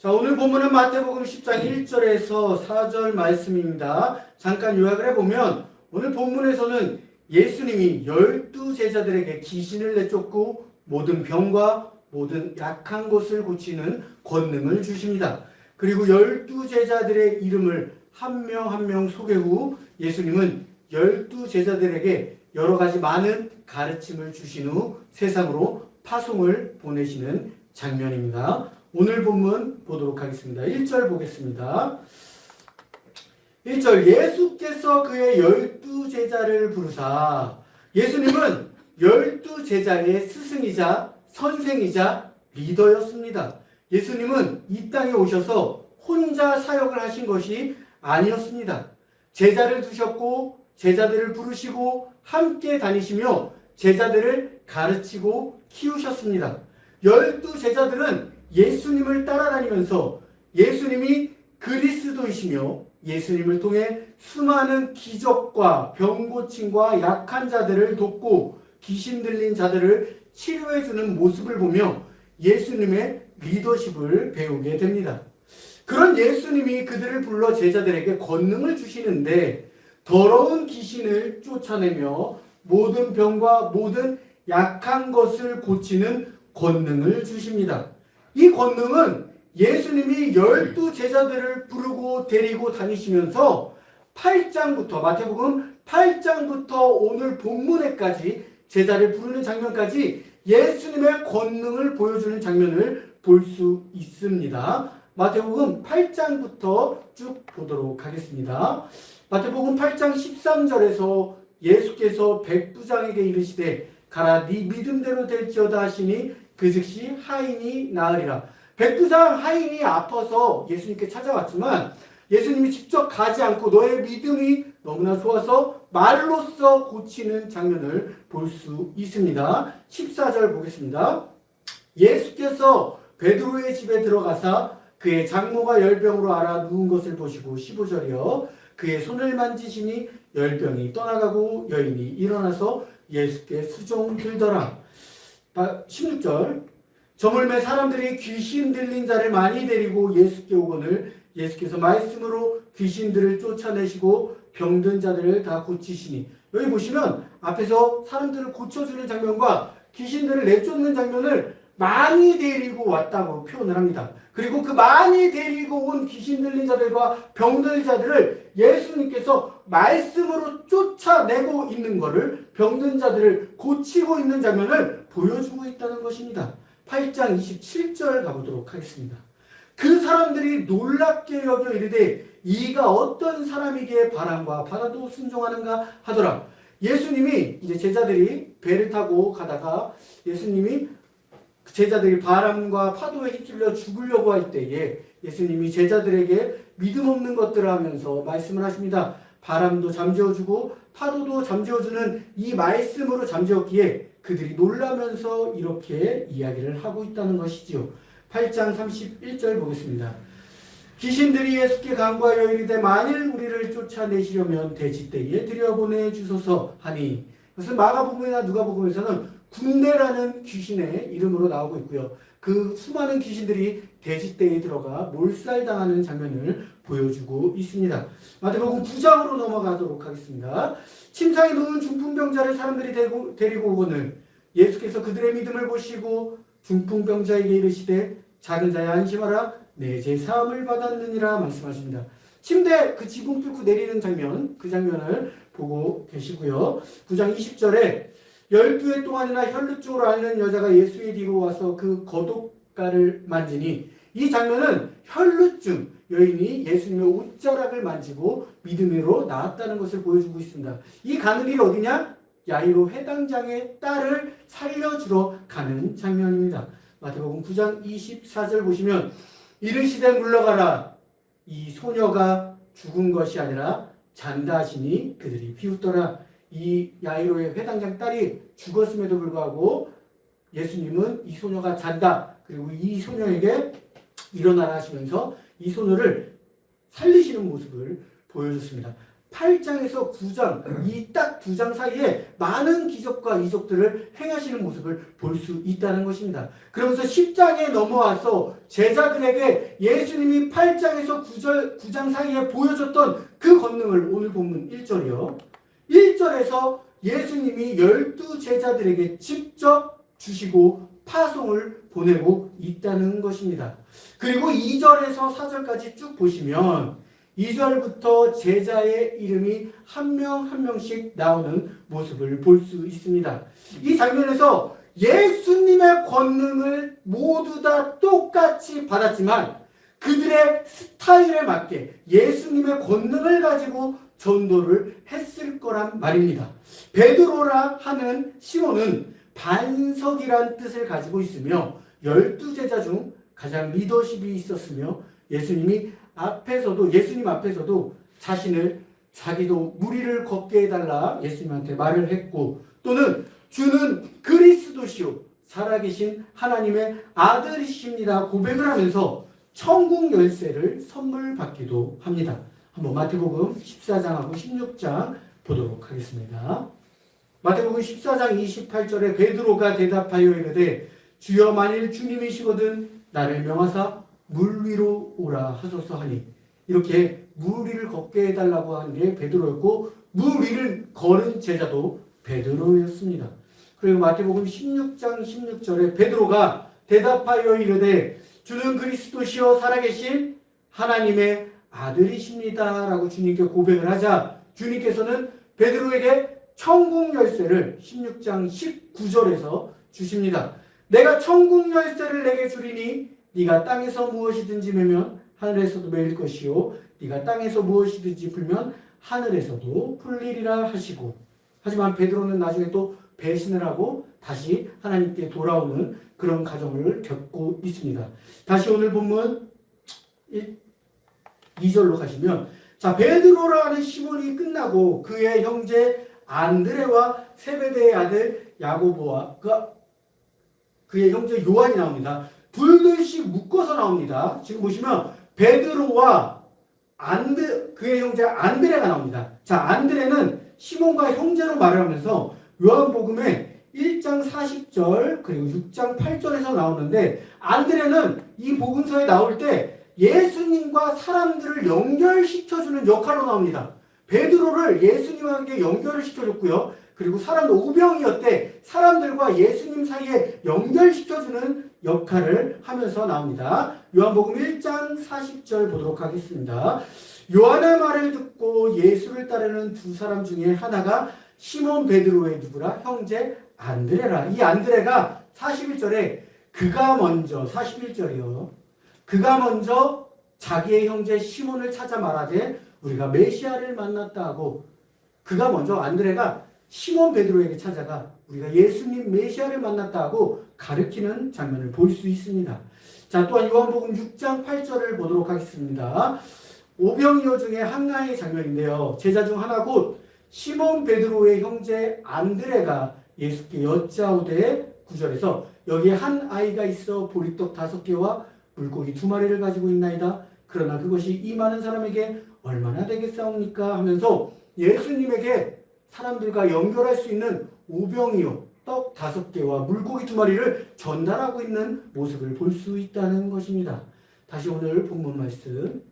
자, 오늘 본문은 마태복음 10장 1절에서 4절 말씀입니다. 잠깐 요약을 해보면 오늘 본문에서는 예수님이 열두 제자들에게 귀신을 내쫓고 모든 병과 모든 약한 것을 고치는 권능을 주십니다. 그리고 열두 제자들의 이름을 한 명 한 명 소개 후 예수님은 열두 제자들에게 여러 가지 많은 가르침을 주신 후 세상으로 파송을 보내시는 장면입니다. 오늘 본문 보도록 하겠습니다. 1절 보겠습니다. 1절 예수께서 그의 열두 제자를 부르사 예수님은 열두 제자의 스승이자 선생이자 리더였습니다. 예수님은 이 땅에 오셔서 혼자 사역을 하신 것이 아니었습니다. 제자를 두셨고 제자들을 부르시고 함께 다니시며 제자들을 가르치고 키우셨습니다. 열두 제자들은 예수님을 따라다니면서 예수님이 그리스도이시며 예수님을 통해 수많은 기적과 병고침과 약한 자들을 돕고 귀신 들린 자들을 치료해주는 모습을 보며 예수님의 리더십을 배우게 됩니다. 그런 예수님이 그들을 불러 제자들에게 권능을 주시는데 더러운 귀신을 쫓아내며 모든 병과 모든 약한 것을 고치는 권능을 주십니다. 이 권능은 예수님이 열두 제자들을 부르고 데리고 다니시면서 8장부터 마태복음 8장부터 오늘 본문에까지 제자를 부르는 장면까지 예수님의 권능을 보여주는 장면을 볼 수 있습니다. 마태복음 8장부터 쭉 보도록 하겠습니다. 마태복음 8장 13절에서 예수께서 백부장에게 이르시되 가라 네 믿음대로 될지어다 하시니 그 즉시 하인이 나으리라. 백부장 하인이 아파서 예수님께 찾아왔지만 예수님이 직접 가지 않고 너의 믿음이 너무나 좋아서 말로써 고치는 장면을 볼 수 있습니다. 14절 보겠습니다. 예수께서 베드로의 집에 들어가사 그의 장모가 열병으로 알아 누운 것을 보시고 15절이요. 그의 손을 만지시니 열병이 떠나가고 여인이 일어나서 예수께 수종 들더라. 16절 저물매 사람들이 귀신 들린 자를 많이 데리고 예수께 오거늘 예수께서 말씀으로 귀신들을 쫓아내시고 병든 자들을 다 고치시니 여기 보시면 앞에서 사람들을 고쳐주는 장면과 귀신들을 내쫓는 장면을 많이 데리고 왔다고 표현을 합니다. 그리고 그 많이 데리고 온 귀신 들린 자들과 병든 자들을 예수님께서 말씀으로 쫓아내고 있는 것을 병든 자들을 고치고 있는 장면을 보여주고 있다는 것입니다. 8장 27절 가보도록 하겠습니다. 그 사람들이 놀랍게 여겨 이르되 이가 어떤 사람이기에 바람과 바다도 순종하는가 하더라. 예수님이 이제 제자들이 배를 타고 가다가 예수님이 제자들이 바람과 파도에 휩쓸려 죽으려고 할 때에 예수님이 제자들에게 믿음 없는 것들을 하면서 말씀을 하십니다. 바람도 잠재워주고 파도도 잠재워주는 이 말씀으로 잠재웠기에 그들이 놀라면서 이렇게 이야기를 하고 있다는 것이지요. 8장 31절 보겠습니다. 귀신들이 예수께 간과하여 이르되 만일 우리를 쫓아내시려면 돼지떼에 들여보내 주소서 하니 그것은 마가복음이나 누가복음에서는 군대라는 귀신의 이름으로 나오고 있고요. 그 수많은 귀신들이 돼지떼에 들어가 몰살당하는 장면을 보여주고 있습니다. 마태복음 9장으로 넘어가도록 하겠습니다. 침상에 누운 중풍병자를 사람들이 데리고, 오거늘 예수께서 그들의 믿음을 보시고 중풍병자에게 이르시되 작은 자야 안심하라 내 제사함을 받았느니라 말씀하십니다. 침대 그 지붕 뚫고 내리는 장면 그 장면을 보고 계시고요. 9장 20절에 열두 해 동안이나 혈루증으로 앓는 여자가 예수의 뒤로 와서 그 거독가를 만지니 이 장면은 혈루증 여인이 예수님의 옷자락을 만지고 믿음으로 나았다는 것을 보여주고 있습니다. 이 가는 길이 어디냐? 야이로 회당장의 딸을 살려주러 가는 장면입니다. 마태복음 9장 24절 보시면 이르시되 물러가라 이 소녀가 죽은 것이 아니라 잔다 하시니 그들이 비웃더라 이 야이로의 회당장 딸이 죽었음에도 불구하고 예수님은 이 소녀가 잔다 그리고 이 소녀에게 일어나라 하시면서 이 소녀를 살리시는 모습을 보여줬습니다. 8장에서 9장 이 딱 두 장 사이에 많은 기적과 이적들을 행하시는 모습을 볼 수 있다는 것입니다. 그러면서 10장에 넘어와서 제자들에게 예수님이 8장에서 9절, 9장 사이에 보여줬던 그 권능을 오늘 본문 1절이요. 1절에서 예수님이 열두 제자들에게 직접 주시고 파송을 보내고 있다는 것입니다. 그리고 2절에서 4절까지 쭉 보시면 2절부터 제자의 이름이 한 명한 명씩 나오는 모습을 볼 수 있습니다. 이 장면에서 예수님의 권능을 모두 다 똑같이 받았지만 그들의 스타일에 맞게 예수님의 권능을 가지고 전도를 했을 거란 말입니다. 베드로라 하는 시몬은 반석이란 뜻을 가지고 있으며 열두 제자 중 가장 리더십이 있었으며 예수님이 앞에서도 예수님 앞에서도 자신을 자기도 무리를 걷게 해달라 예수님한테 말을 했고 또는 주는 그리스도시요 살아계신 하나님의 아들이십니다 고백을 하면서 천국 열쇠를 선물 받기도 합니다. 한번 마태복음 14장하고 16장 보도록 하겠습니다. 마태복음 14장 28절에 베드로가 대답하여 이르되 주여 만일 주님이시거든 나를 명하사 물 위로 오라 하소서 하니 이렇게 물 위를 걷게 해달라고 한게 베드로였고 물 위를 걸은 제자도 베드로였습니다. 그리고 마태복음 16장 16절에 베드로가 대답하여 이르되 주는 그리스도시요 살아계신 하나님의 아들이십니다라고 주님께 고백을 하자 주님께서는 베드로에게 천국 열쇠를 16장 19절에서 주십니다. 내가 천국 열쇠를 내게 주리니 네가 땅에서 무엇이든지 매면 하늘에서도 매일 것이요 네가 땅에서 무엇이든지 풀면 하늘에서도 풀리리라 하시고 하지만 베드로는 나중에 또 배신을 하고 다시 하나님께 돌아오는 그런 과정을 겪고 있습니다. 다시 오늘 본문 2절로 가시면 자 베드로라는 시몬이 끝나고 그의 형제 안드레와 세베대의 아들 야고보와 그 그의 형제 요한이 나옵니다. 둘둘씩 묶어서 나옵니다. 지금 보시면 베드로와 안드 그의 형제 안드레가 나옵니다. 자 안드레는 시몬과 형제로 말을 하면서 요한복음에 1장 40절 그리고 6장 8절에서 나오는데 안드레는 이 복음서에 나올 때 예수님과 사람들을 연결시켜주는 역할로 나옵니다. 베드로를 예수님과 함께 연결을 시켜줬고요. 그리고 사람 오병이었대 사람들과 예수님 사이에 연결시켜주는 역할을 하면서 나옵니다. 요한복음 1장 40절 보도록 하겠습니다. 요한의 말을 듣고 예수를 따르는 두 사람 중에 하나가 시몬 베드로의 누구라 형제 안드레라. 이 안드레가 41절에 그가 먼저 41절이요. 그가 먼저 자기의 형제 시몬을 찾아 말하되 우리가 메시아를 만났다 하고 그가 먼저 안드레가 시몬 베드로에게 찾아가 우리가 예수님 메시아를 만났다 하고 가르치는 장면을 볼 수 있습니다. 자, 또한 요한복음 6장 8절을 보도록 하겠습니다. 오병이어 중에 한나의 장면인데요. 제자 중 하나 곧 시몬 베드로의 형제 안드레가 예수께 여짜오되 구절에서 여기에 한 아이가 있어 보리떡 다섯 개와 물고기 두 마리를 가지고 있나이다. 그러나 그것이 이 많은 사람에게 얼마나 되겠사옵니까? 하면서 예수님에게 사람들과 연결할 수 있는 오병이요 떡 다섯 개와 물고기 두 마리를 전달하고 있는 모습을 볼 수 있다는 것입니다. 다시 오늘 본문 말씀.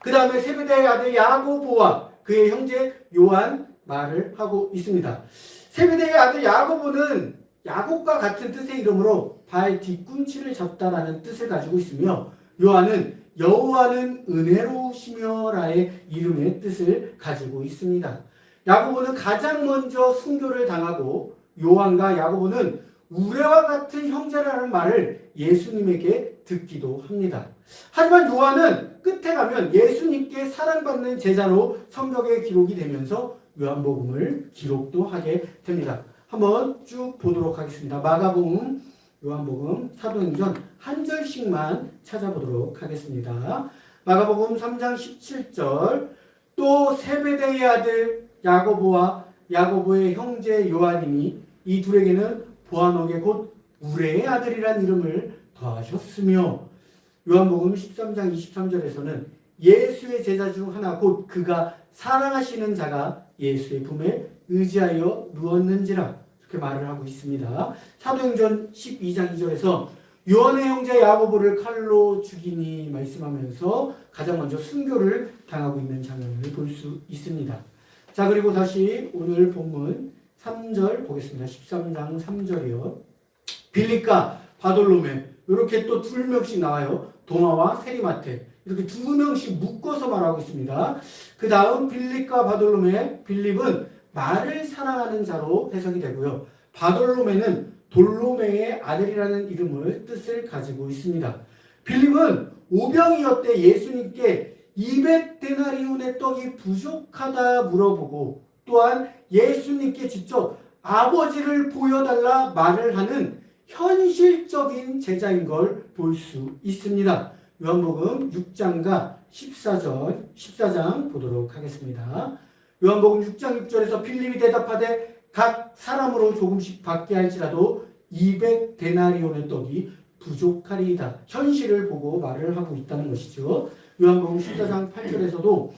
그 다음에 세베대의 아들 야고보와 그의 형제 요한 말을 하고 있습니다. 세베대의 아들 야고보는 야곱과 같은 뜻의 이름으로 발 뒤꿈치를 잡다라는 뜻을 가지고 있으며 요한은 여호와는 은혜로우시며라의 이름의 뜻을 가지고 있습니다. 야고보는 가장 먼저 순교를 당하고 요한과 야고보는 우레와 같은 형제라는 말을 예수님에게 듣기도 합니다. 하지만 요한은 끝에 가면 예수님께 사랑받는 제자로 성경에 기록이 되면서 요한복음을 기록도 하게 됩니다. 한번 쭉 보도록 하겠습니다. 마가복음, 요한복음, 사도행전 한 절씩만 찾아보도록 하겠습니다. 마가복음 3장 17절 또 세베대의 아들 야고보와 야고보의 형제 요한이니 이 둘에게는 보아노게 곧 우레의 아들이란 이름을 더하셨으며 요한복음 13장 23절에서는 예수의 제자 중 하나 곧 그가 사랑하시는 자가 예수의 품에 의지하여 누웠는지라 이렇게 말을 하고 있습니다. 사도행전 12장 2절에서 요한의 형제 야고보를 칼로 죽이니 말씀하면서 가장 먼저 순교를 당하고 있는 장면을 볼 수 있습니다. 자 그리고 다시 오늘 본문 3절 보겠습니다. 13장 3절이요. 빌립과 바돌로메 이렇게 또두 명씩 나와요. 도마와 세리마테 이렇게 두 명씩 묶어서 말하고 있습니다. 그 다음 빌립과 바돌로메 빌립은 말을 사랑하는 자로 해석이 되고요. 바돌로메는 돌로메의 아들이라는 이름을 뜻을 가지고 있습니다. 빌립은 오병이었대 예수님께 200데나리온의 떡이 부족하다 물어보고 또한 예수님께 직접 아버지를 보여달라 말을 하는 현실적인 제자인 걸 볼 수 있습니다. 요한복음 6장과 14절, 14장 보도록 하겠습니다. 요한복음 6장 6절에서 필립이 대답하되 각 사람으로 조금씩 받게 할지라도 200 데나리온의 떡이 부족하리이다. 현실을 보고 말을 하고 있다는 것이죠. 요한복음 14장 8절에서도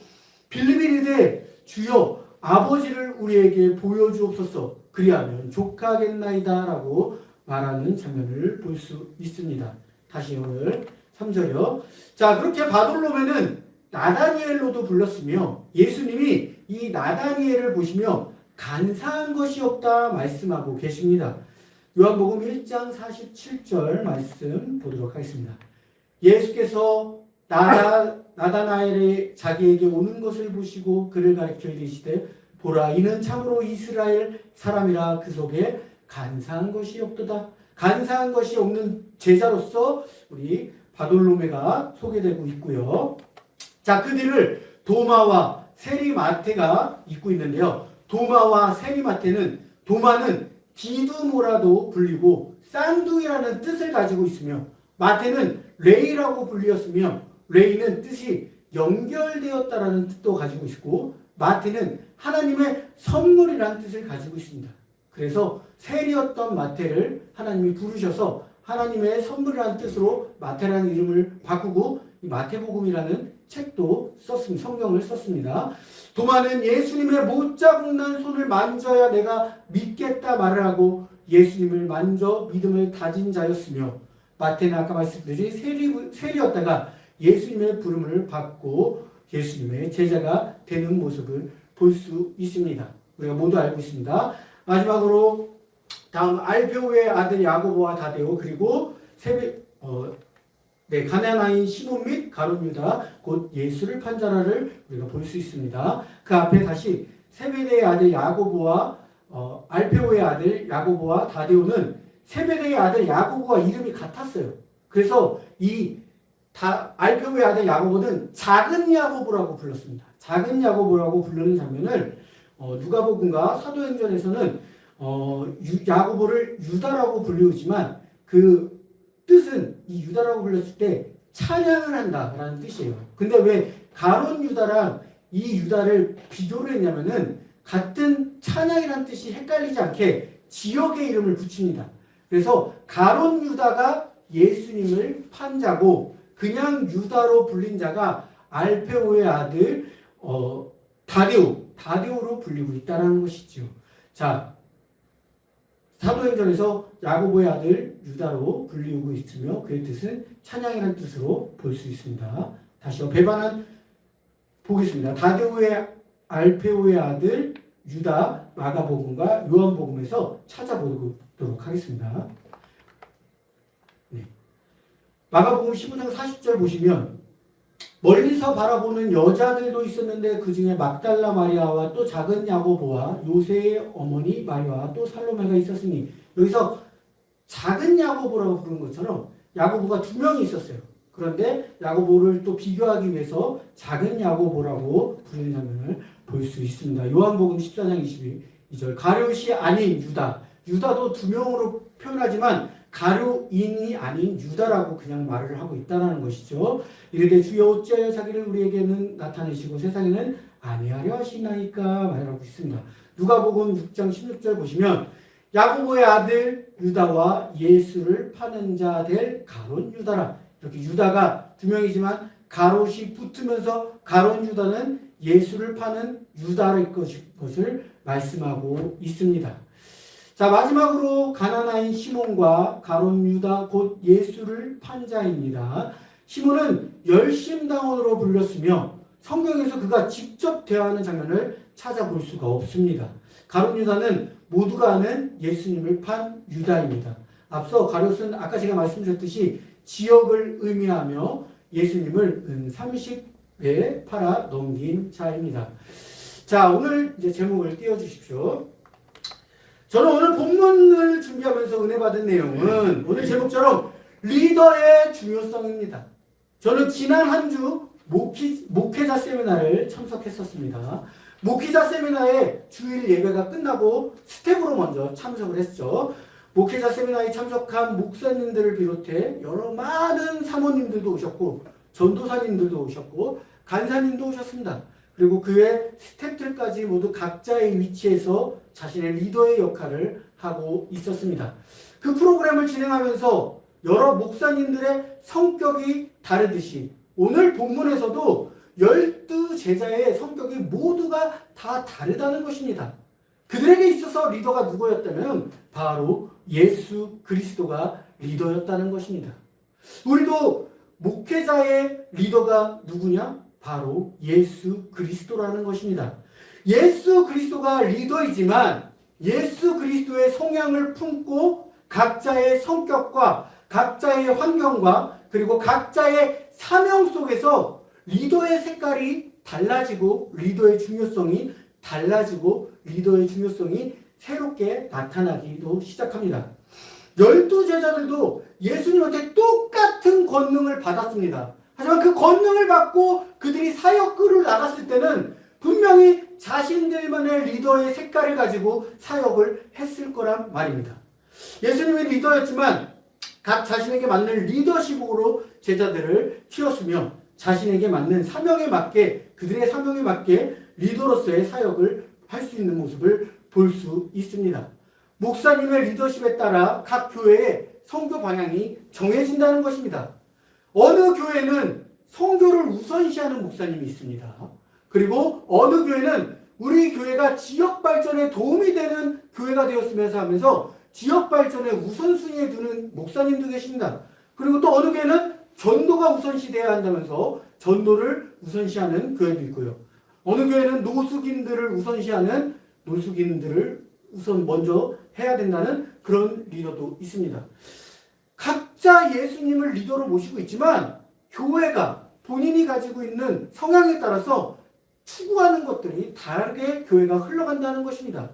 필립이 이르되 주여 아버지를 우리에게 보여주옵소서 그리하면 족하겠나이다라고 말하는 장면을 볼 수 있습니다. 다시 오늘 3절이요. 자, 그렇게 바돌로메는 나다니엘로도 불렀으며 예수님이 이 나다니엘을 보시며 간사한 것이 없다 말씀하고 계십니다. 요한복음 1장 47절 말씀 보도록 하겠습니다. 예수께서 나다, 나다나엘이 자기에게 오는 것을 보시고 그를 가리켜 이르시되 보라 이는 참으로 이스라엘 사람이라 그 속에 간사한 것이 없도다. 간사한 것이 없는 제자로서 우리 바돌로메가 소개되고 있고요. 자, 그 뒤를 도마와 세리마테가 잇고 있는데요. 도마와 세리마테는 도마는 디두모라도 불리고 쌍둥이라는 뜻을 가지고 있으며 마테는 레이라고 불리었으며 레이는 뜻이 연결되었다라는 뜻도 가지고 있고 마테는 하나님의 선물이라는 뜻을 가지고 있습니다. 그래서 세리였던 마테를 하나님이 부르셔서 하나님의 선물이라는 뜻으로 마테라는 이름을 바꾸고 이 마태복음이라는 책도 썼습니다. 성경을 썼습니다. 도마는 예수님의 못자국 난 손을 만져야 내가 믿겠다 말을 하고 예수님을 만져 믿음을 다진 자였으며 마태는 아까 말씀드린 세리, 세리였다가 예수님의 부름을 받고 예수님의 제자가 되는 모습을 볼 수 있습니다. 우리가 모두 알고 있습니다. 마지막으로 다음 알페오의 아들 야고보와 다데오 그리고 세베 어, 네, 가나나인 시몬 및 가룟 유다 곧 예수를 판 자라를 우리가 볼 수 있습니다. 그 앞에 다시 세베대의 아들 야고보와 어, 알페오의 아들 야고보와 다데오는 세베대의 아들 야고보와 이름이 같았어요. 그래서 이 다, 알페오의 아들 야고보는 작은 야고보라고 불렀습니다. 작은 야고보라고 부르는 장면을 어, 누가복음과 사도행전에서는 어, 유, 야고보를 유다라고 불리우지만 그 뜻은 이 유다라고 불렀을 때 찬양을 한다라는 뜻이에요. 근데 왜 가론 유다랑 이 유다를 비교를 했냐면은 같은 찬양이라는 뜻이 헷갈리지 않게 지역의 이름을 붙입니다. 그래서 가론 유다가 예수님을 판 자고 그냥 유다로 불린 자가 알페오의 아들 어, 다데오, 다데오로 불리고 있다는 것이죠. 자, 사도행전에서 야고보의 아들 유다로 불리우고 있으며 그의 뜻은 찬양이라는 뜻으로 볼 수 있습니다. 다시요. 배반한 보겠습니다. 다데오의 알페오의 아들 유다 마가복음과 요한복음에서 찾아보도록 하겠습니다. 네. 마가복음 15장 40절 보시면 멀리서 바라보는 여자들도 있었는데 그 중에 막달라 마리아와 또 작은 야고보와 요새의 어머니 마리아와 또 살로메가 있었으니 여기서 작은 야고보라고 부른 것처럼 야고보가 두 명이 있었어요. 그런데 야고보를 또 비교하기 위해서 작은 야고보라고 부르는 장면을 볼 수 있습니다. 요한복음 14장 22절 가룟이 아닌 유다 유다도 두 명으로 표현하지만 가룟인이 아닌 유다라고 그냥 말을 하고 있다는 것이죠. 이르되 주여 어찌하여 자기를 우리에게는 나타내시고 세상에는 아니하려 하시나이까 말하고 있습니다. 누가복음 6장 16절 보시면 야고보의 아들 유다와 예수를 파는 자 될 가론 유다라 이렇게 유다가 두 명이지만 가롯이 붙으면서 가롯 유다는 예수를 파는 것이- 것을 말씀하고 있습니다. 자 마지막으로 가나나인 시몬과 가롯 유다 곧 예수를 판 자입니다. 시몬은 열심당원으로 불렸으며 성경에서 그가 직접 대화하는 장면을 찾아볼 수가 없습니다. 가롯 유다는 모두가 아는 예수님을 판 유다입니다. 앞서 가롯은 아까 제가 말씀드렸듯이 지역을 의미하며 예수님을 은 30에 팔아 넘긴 자입니다. 자, 오늘 이제 제목을 띄워 주십시오. 저는 오늘 본문을 준비하면서 은혜 받은 내용은 오늘 제목처럼 리더의 중요성입니다. 저는 지난 한 주 목회자 세미나를 참석했었습니다. 목회자 세미나의 주일 예배가 끝나고 스텝으로 먼저 참석을 했죠. 목회자 세미나에 참석한 목사님들을 비롯해 여러 많은 사모님들도 오셨고 전도사님들도 오셨고 간사님도 오셨습니다. 그리고 그의 스태프들까지 모두 각자의 위치에서 자신의 리더의 역할을 하고 있었습니다. 그 프로그램을 진행하면서 여러 목사님들의 성격이 다르듯이 오늘 본문에서도 열두 제자의 성격이 모두가 다 다르다는 것입니다. 그들에게 있어서 리더가 누구였다면 바로 예수 그리스도가 리더였다는 것입니다. 우리도 목회자의 리더가 누구냐? 바로 예수 그리스도라는 것입니다. 예수 그리스도가 리더이지만 예수 그리스도의 성향을 품고 각자의 성격과 각자의 환경과 그리고 각자의 사명 속에서 리더의 색깔이 달라지고 리더의 중요성이 달라지고 리더의 중요성이 새롭게 나타나기도 시작합니다. 열두 제자들도 예수님한테 똑같은 권능을 받았습니다. 하지만 그 권능을 받고 그들이 사역을 나갔을 때는 분명히 자신들만의 리더의 색깔을 가지고 사역을 했을 거란 말입니다. 예수님이 리더였지만 각 자신에게 맞는 리더십으로 제자들을 키웠으며 자신에게 맞는 사명에 맞게 그들의 사명에 맞게 리더로서의 사역을 할 수 있는 모습을 볼 수 있습니다. 목사님의 리더십에 따라 각 교회의 성교 방향이 정해진다는 것입니다. 어느 교회는 성교를 우선시하는 목사님이 있습니다. 그리고 어느 교회는 우리 교회가 지역 발전에 도움이 되는 교회가 되었으면서 하면서 지역 발전에 우선순위에 두는 목사님도 계십니다. 그리고 또 어느 교회는 전도가 우선시 돼야 한다면서 전도를 우선시하는 교회도 있고요. 어느 교회는 노숙인들을 우선시하는 노숙인들을 우선 먼저 해야 된다는 그런 리더도 있습니다. 각자 예수님을 리더로 모시고 있지만 교회가 본인이 가지고 있는 성향에 따라서 추구하는 것들이 다르게 교회가 흘러간다는 것입니다.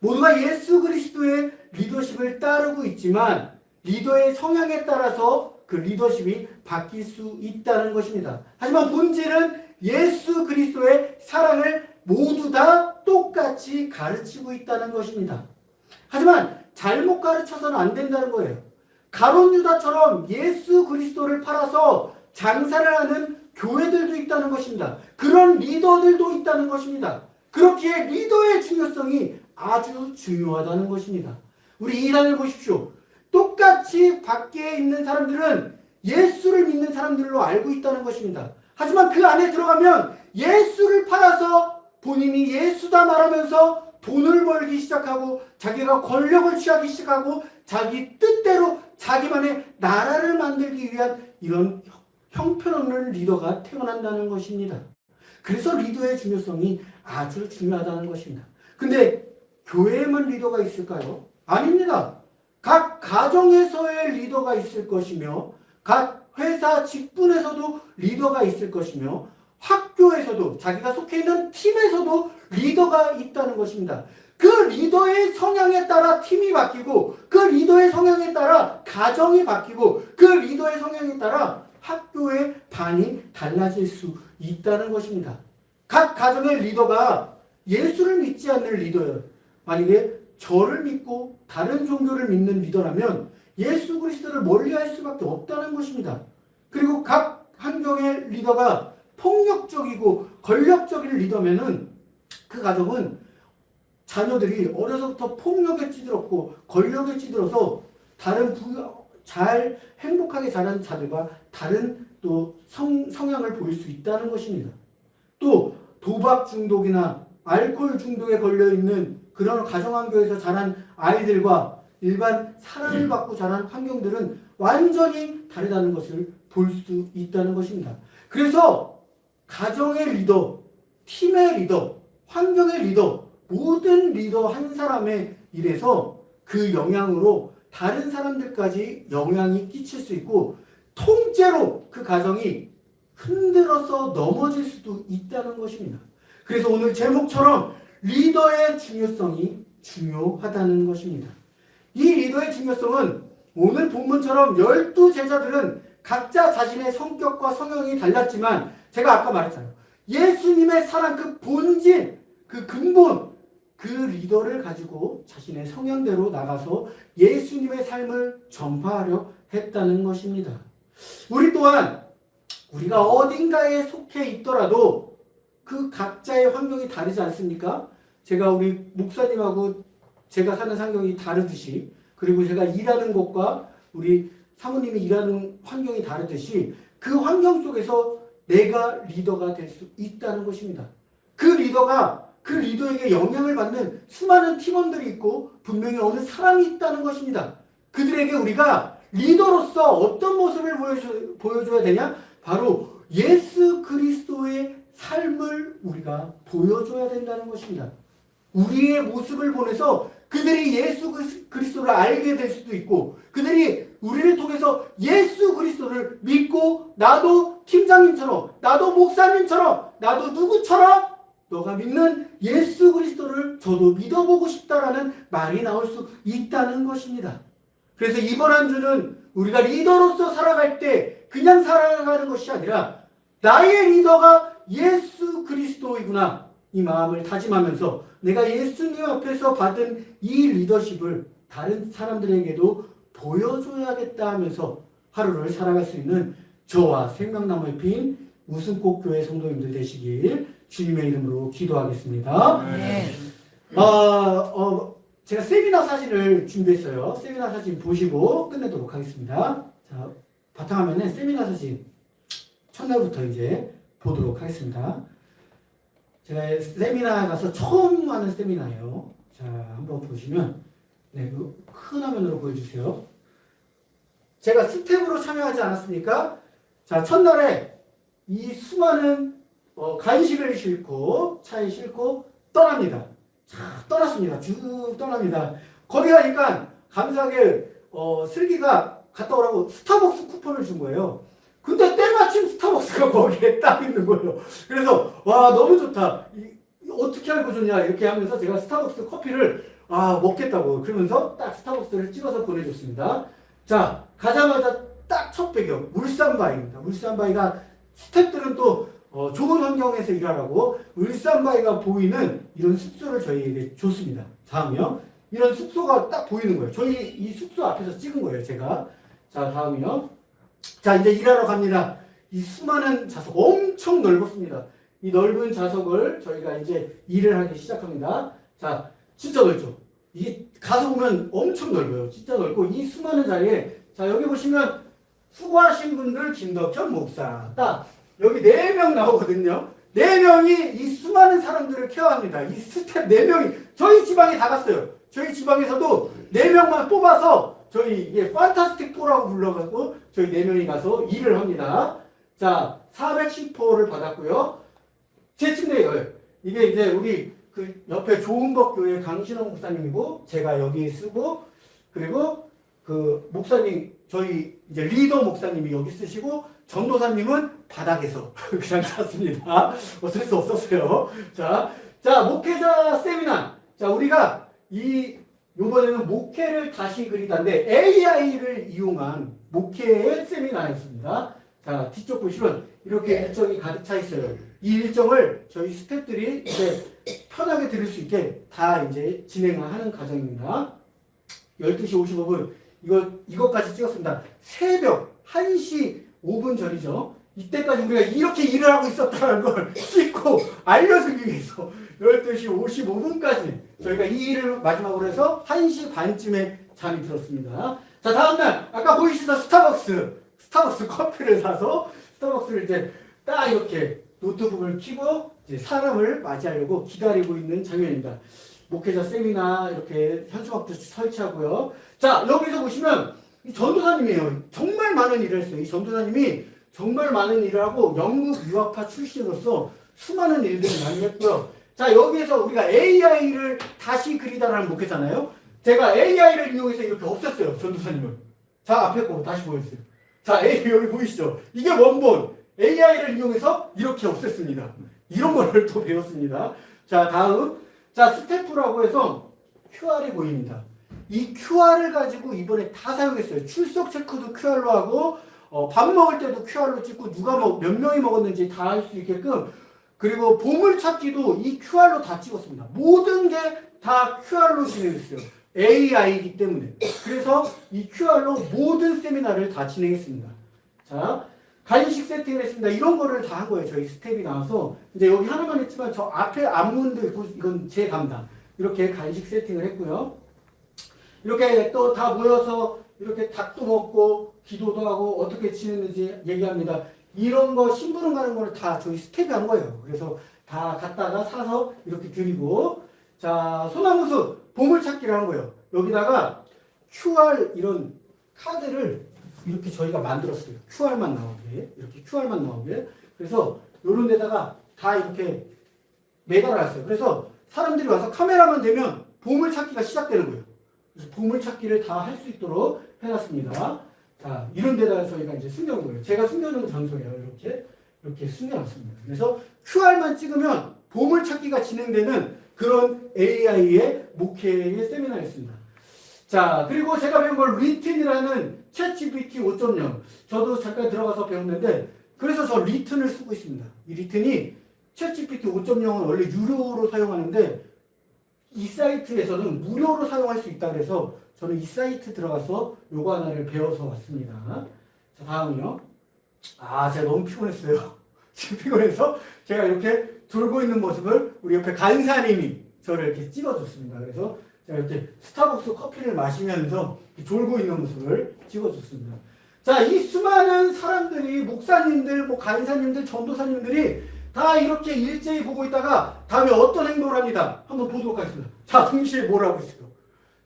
모두가 예수 그리스도의 리더십을 따르고 있지만 리더의 성향에 따라서 그 리더십이 바뀔 수 있다는 것입니다. 하지만 본질은 예수 그리스도의 사랑을 모두 다 똑같이 가르치고 있다는 것입니다. 하지만 잘못 가르쳐서는 안 된다는 거예요. 가론 유다처럼 예수 그리스도를 팔아서 장사를 하는 교회들도 있다는 것입니다. 그런 리더들도 있다는 것입니다. 그렇기에 리더의 중요성이 아주 중요하다는 것입니다. 우리 이단을 보십시오. 똑같이 밖에 있는 사람들은 예수를 믿는 사람들로 알고 있다는 것입니다. 하지만 그 안에 들어가면 예수를 팔아서 본인이 예수다 말하면서 돈을 벌기 시작하고 자기가 권력을 취하기 시작하고 자기 뜻대로 자기만의 나라를 만들기 위한 이런 형편없는 리더가 태어난다는 것입니다. 그래서 리더의 중요성이 아주 중요하다는 것입니다. 근데 교회에만 리더가 있을까요? 아닙니다. 각 가정에서의 리더가 있을 것이며 각 회사 직분에서도 리더가 있을 것이며 학교에서도 자기가 속해 있는 팀에서도 리더가 있다는 것입니다. 그 리더의 성향에 따라 팀이 바뀌고 그 리더의 성향에 따라 가정이 바뀌고 그 리더의 성향에 따라 학교의 반이 달라질 수 있다는 것입니다. 각 가정의 리더가 예수를 믿지 않는 리더예요. 만약에 저를 믿고 다른 종교를 믿는 리더라면 예수 그리스도를 멀리할 수밖에 없다는 것입니다. 그리고 각 환경의 리더가 폭력적이고 권력적인 리더면은 그 가정은 자녀들이 어려서부터 폭력에 찌들었고 권력에 찌들어서 다른 부, 잘 행복하게 자란 자들과 다른 또 성, 성향을 보일 수 있다는 것입니다. 또 도박 중독이나 알코올 중독에 걸려 있는 그런 가정환경에서 자란 아이들과 일반 사랑을 받고 자란 환경들은 완전히 다르다는 것을 볼 수 있다는 것입니다. 그래서 가정의 리더, 팀의 리더, 환경의 리더, 모든 리더 한 사람의 일에서 그 영향으로 다른 사람들까지 영향이 끼칠 수 있고 통째로 그 가정이 흔들어서 넘어질 수도 있다는 것입니다. 그래서 오늘 제목처럼 리더의 중요성이 중요하다는 것입니다. 이 리더의 중요성은 오늘 본문처럼 열두 제자들은 각자 자신의 성격과 성향이 달랐지만 제가 아까 말했잖아요. 예수님의 사랑 그 본질, 그 근본, 그 리더를 가지고 자신의 성향대로 나가서 예수님의 삶을 전파하려 했다는 것입니다. 우리 또한 우리가 어딘가에 속해 있더라도 그 각자의 환경이 다르지 않습니까? 제가 우리 목사님하고 제가 사는 환경이 다르듯이 그리고 제가 일하는 곳과 우리 사모님이 일하는 환경이 다르듯이 그 환경 속에서 내가 리더가 될 수 있다는 것입니다. 그 리더가 그 리더에게 영향을 받는 수많은 팀원들이 있고 분명히 어느 사람이 있다는 것입니다. 그들에게 우리가 리더로서 어떤 모습을 보여줘, 보여줘야 되냐? 바로 예수 그리스도의 삶을 우리가 보여줘야 된다는 것입니다. 우리의 모습을 보내서 그들이 예수 그리스- 그리스도를 알게 될 수도 있고 그들이 우리를 통해서 예수 그리스도를 믿고 나도 팀장님처럼 나도 목사님처럼 나도 누구처럼 너가 믿는 예수 그리스도를 저도 믿어보고 싶다라는 말이 나올 수 있다는 것입니다. 그래서 이번 한 주는 우리가 리더로서 살아갈 때 그냥 살아가는 것이 아니라 나의 리더가 예수 그리스도이구나 이 마음을 다짐하면서 내가 예수님 앞에서 받은 이 리더십을 다른 사람들에게도 보여줘야겠다 하면서 하루를 살아갈 수 있는 저와 생명나무의 핀 웃음꽃 교회 성도님들 되시길 주님의 이름으로 기도하겠습니다. 네. 어, 어, 제가 세미나 사진을 준비했어요. 세미나 사진 보시고 끝내도록 하겠습니다. 자, 바탕화면에 세미나 사진 첫날부터 이제 보도록 하겠습니다. 제가 세미나 가서 처음 하는 세미나예요. 자, 한번 보시면 네, 그큰 화면으로 보여주세요. 제가 스텝으로 참여하지 않았습니까? 자, 첫날에 이 수많은 어, 간식을 싣고 차에 싣고 떠납니다. 자, 떠났습니다. 쭉 떠납니다. 거기 가니까 감사하게 어, 슬기가 갔다 오라고 스타벅스 쿠폰을 준 거예요. 근데 때마침 스타벅스가 거기에 딱 있는 거예요. 그래서 와 너무 좋다. 이, 이 어떻게 알고 줬냐 이렇게 하면서 제가 스타벅스 커피를 아 먹겠다고 그러면서 딱 스타벅스를 찍어서 보내줬습니다. 자 가자마자 딱 첫 배경 울산바이입니다. 울산바이가 스태프들은 또 어, 좋은 환경에서 일하라고 울산바위가 보이는 이런 숙소를 저희에게 줬습니다. 다음이요. 이런 숙소가 딱 보이는 거예요. 저희 이 숙소 앞에서 찍은 거예요, 제가. 자, 다음이요. 자, 이제 일하러 갑니다. 이 수많은 좌석 엄청 넓었습니다. 이 넓은 좌석을 저희가 이제 일을 하기 시작합니다. 자, 진짜 넓죠? 이게 가서 보면 엄청 넓어요. 진짜 넓고 이 수많은 자리에 자, 여기 보시면 수고하신 분들 김덕현 목사 딱 여기 네 명 나오거든요. 네 명이 이 수많은 사람들을 케어합니다. 이 스텝 네 명이 저희 지방에 다 갔어요. 저희 지방에서도 네 명만 뽑아서 저희 이게 판타스틱 4라고 불러가지고 저희 네 명이 가서 일을 합니다. 자, 410호를 받았고요. 제 침대예요. 이게 이제 우리 그 옆에 좋은법 교회 강신호 목사님이고 제가 여기 쓰고 그리고 그 목사님 저희 이제 리더 목사님이 여기 쓰시고 전도사님은 바닥에서 그냥 잤습니다. 어쩔 수 없었어요. 자, 자 목회자 세미나. 자 우리가 이 이번에는 목회를 다시 그리다인데 AI를 이용한 목회의 세미나였습니다. 자 뒤쪽 보시면 이렇게 일정이 가득 차 있어요. 이 일정을 저희 스태프들이 이제 편하게 들을 수 있게 다 이제 진행을 하는 과정입니다. 12시 55분 이거 이것까지 찍었습니다. 새벽 1시 5분 전이죠. 이때까지 우리가 이렇게 일을 하고 있었다는 걸 찍고 알려주기 위해서 12시 55분까지 저희가 이 일을 마지막으로 해서 1시 반쯤에 잠이 들었습니다. 자, 다음날 아까 보이시죠? 스타벅스. 스타벅스 커피를 사서 스타벅스를 이제 딱 이렇게 노트북을 켜고 이제 사람을 맞이하려고 기다리고 있는 장면입니다. 목회자 세미나 이렇게 현수막도 설치하고요. 자, 여기서 보시면 이 전도사님이에요. 정말 많은 일을 했어요. 이 전도사님이 정말 많은 일을 하고 영국 유학파 출신으로서 수많은 일들을 많이 했고요. 자, 여기에서 우리가 AI를 다시 그리다라는 목회잖아요. 제가 AI를 이용해서 이렇게 없앴어요. 전도사님을. 자, 앞에 거 다시 보여주세요. 자, AI 여기 보이시죠? 이게 원본. AI를 이용해서 이렇게 없앴습니다. 이런 거를 또 배웠습니다. 자, 다음. 자, 스태프라고 해서 QR이 보입니다. 이 QR을 가지고 이번에 다 사용했어요. 출석 체크도 QR로 하고, 어, 밥 먹을 때도 QR로 찍고, 누가 뭐, 몇 명이 먹었는지 다 알 수 있게끔, 그리고 보물 찾기도 이 QR로 다 찍었습니다. 모든 게 다 QR로 진행했어요. AI이기 때문에. 그래서 이 QR로 모든 세미나를 다 진행했습니다. 자, 간식 세팅을 했습니다. 이런 거를 다 한 거예요. 저희 스텝이 나와서. 이제 여기 하나만 했지만 저 앞에 앞문도 있고 이건 제 담당. 이렇게 간식 세팅을 했고요. 이렇게 또 다 모여서 이렇게 닭도 먹고 기도도 하고 어떻게 지냈는지 얘기합니다. 이런 거 심부름 가는 거를 다 저희 스텝이 한 거예요. 그래서 다 갖다가 사서 이렇게 드리고 자 소나무수 보물찾기를 한 거예요. 여기다가 QR 이런 카드를 이렇게 저희가 만들었어요. QR만 나오게 이렇게 QR만 나오게 그래서 이런 데다가 다 이렇게 매달아놨어요. 그래서 사람들이 와서 카메라만 대면 보물 찾기가 시작되는 거예요. 그래서 보물찾기를 다 할 수 있도록 해놨습니다. 자, 이런 데다가 저희가 이제 숨겨놓은 거예요. 제가 숨겨놓은 장소예요. 이렇게, 이렇게 숨겨놨습니다. 그래서 QR만 찍으면 보물찾기가 진행되는 그런 AI의 목회의 세미나였습니다. 자, 그리고 제가 배운 걸 리튼이라는 챗GPT 5.0. 저도 잠깐 들어가서 배웠는데, 그래서 저 리튼을 쓰고 있습니다. 이 리튼이 챗GPT 5.0은 원래 유료로 사용하는데, 이 사이트에서는 무료로 사용할 수 있다 그래서 저는 이 사이트 들어가서 요거 하나를 배워서 왔습니다. 자, 다음은요. 아, 제가 너무 피곤했어요. 지금 피곤해서 제가 이렇게 돌고 있는 모습을 우리 옆에 간사님이 저를 이렇게 찍어줬습니다. 그래서 제가 이렇게 스타벅스 커피를 마시면서 졸고 있는 모습을 찍어줬습니다. 자, 이 수많은 사람들이 목사님들, 뭐 간사님들, 전도사님들이 다 이렇게 일제히 보고 있다가 다음에 어떤 행동을 합니다. 한번 보도록 하겠습니다. 자, 동시에 뭐라고 있어요?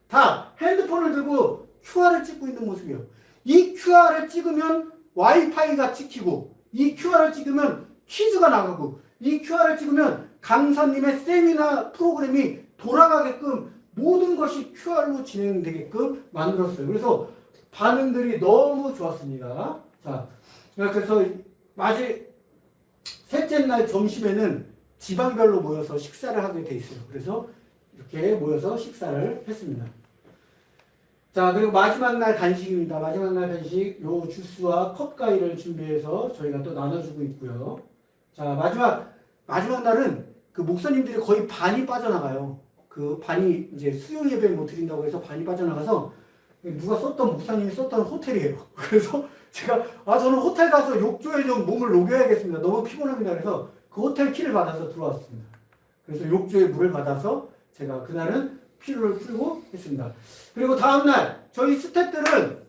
다 핸드폰을 들고 QR을 찍고 있는 모습이에요. 이 QR을 찍으면 와이파이가 찍히고, 이 QR을 찍으면 퀴즈가 나가고, 이 QR을 찍으면 강사님의 세미나 프로그램이 돌아가게끔 모든 것이 QR로 진행되게끔 만들었어요. 그래서 반응들이 너무 좋았습니다. 자, 그래서 마지 셋째 날 점심에는 지방별로 모여서 식사를 하게 돼 있어요. 그래서 이렇게 모여서 식사를 했습니다. 자, 그리고 마지막 날 간식입니다. 마지막 날 간식, 요 주스와 컵가위를 준비해서 저희가 또 나눠주고 있고요. 자, 마지막, 마지막 날은 그 목사님들이 거의 반이 빠져나가요. 그 반이 이제 수요 예배 못 드린다고 해서 반이 빠져나가서 누가 썼던 목사님이 썼던 호텔이에요. 그래서 제가 아 저는 호텔 가서 욕조에 좀 몸을 녹여야겠습니다. 너무 피곤합니다. 그래서 그 호텔 키를 받아서 들어왔습니다. 그래서 욕조에 물을 받아서 제가 그날은 피로를 풀고 했습니다. 그리고 다음 날 저희 스태프들은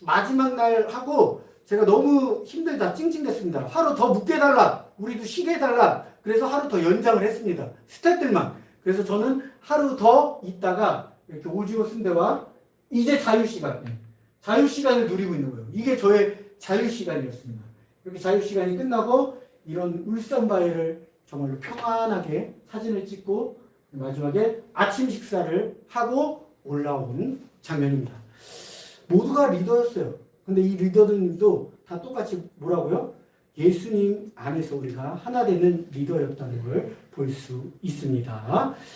마지막 날 하고 제가 너무 힘들다 찡찡댔습니다. 하루 더 묵게 달라. 우리도 쉬게 해달라. 그래서 하루 더 연장을 했습니다. 스태프들만. 그래서 저는 하루 더 있다가 이렇게 오징어 순대와 이제 자유 시간, 네. 자유 시간을 누리고 있는 거예요. 이게 저의 자유 시간이었습니다. 이렇게 자유 시간이 끝나고 이런 울산 바위를 정말로 평안하게 사진을 찍고 마지막에 아침 식사를 하고 올라온 장면입니다. 모두가 리더였어요. 근데 이 리더들도 다 똑같이 뭐라고요? 예수님 안에서 우리가 하나 되는 리더였다는 걸 볼 수 있습니다.